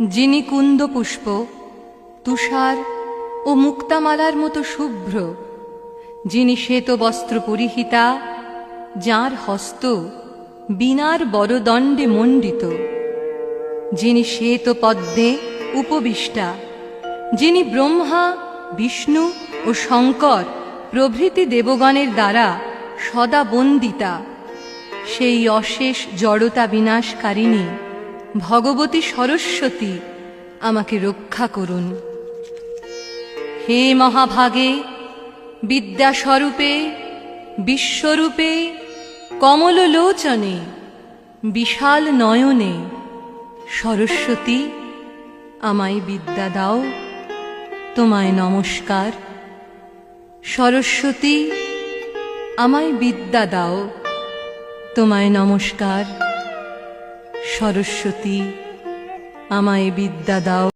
যিনি কুন্দ পুষ্প, তুষার ও মুক্তামালার মতো শুভ্র, যিনি শ্বেত বস্ত্র পরিহিতা, যাঁর হস্ত বিনার বরদণ্ডে মণ্ডিত, যিনি শ্বেত পদ্মে উপবিষ্টা, যিনি ব্রহ্মা, বিষ্ণু ও শঙ্কর প্রভৃতি দেবগণের দ্বারা সদা বন্দিতা, সেই অশেষ জড়তা বিনাশকারিণী। ভগবতী সরস্বতী, আমাকে রক্ষা করুন। হে মহাভাগে, বিদ্যাস্বরূপে, বিশ্বরূপে, কমললোচনে, বিশাল নয়নে, সরস্বতী, আমায় বিদ্যা দাও, তোমায় নমস্কার। সরস্বতী, আমায় বিদ্যা দাও, তোমায় নমস্কার। সরস্বতী আমায় বিদ্যা দাও।